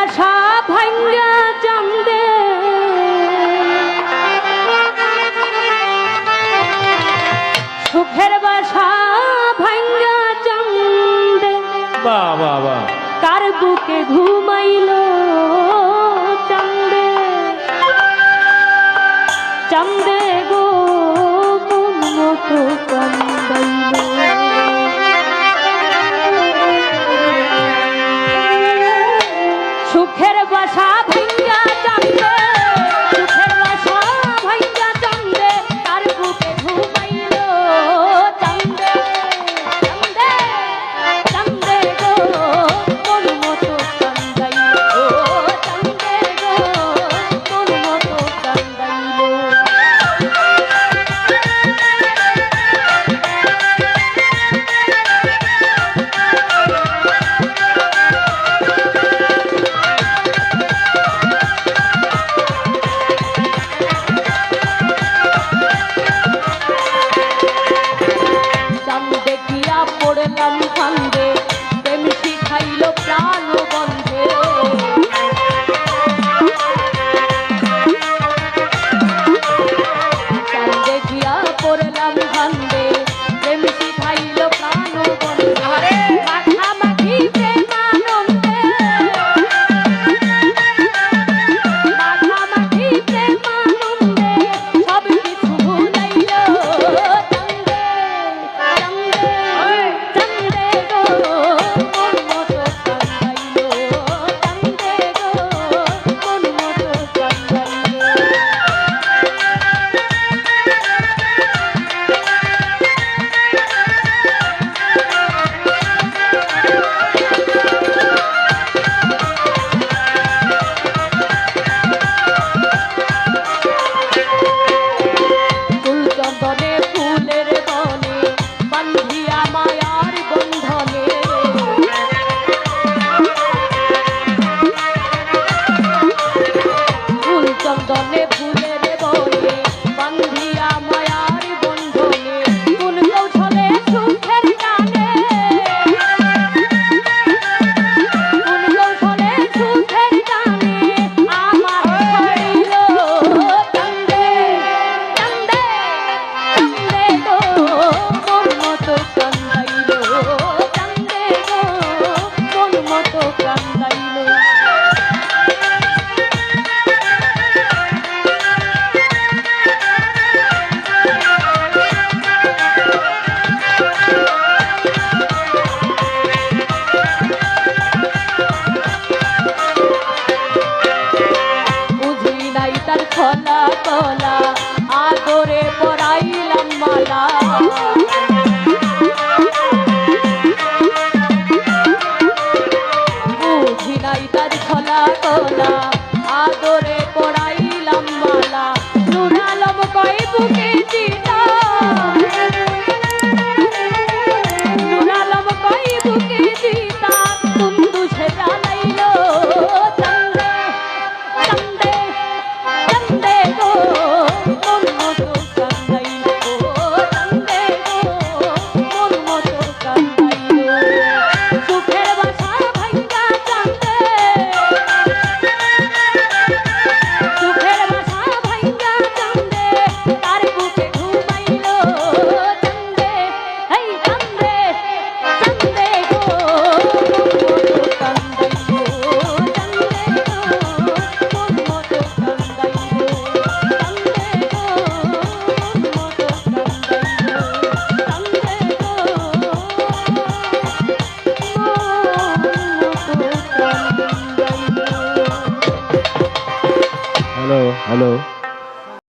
আশা ভাঙ্গা চান্দে। সুখের বাসা ভাঙ্গা চান্দে। বাবা বা কার বুকে ঘুমাইল চান্দে। চান্দে গো মতো কান্দাইল। না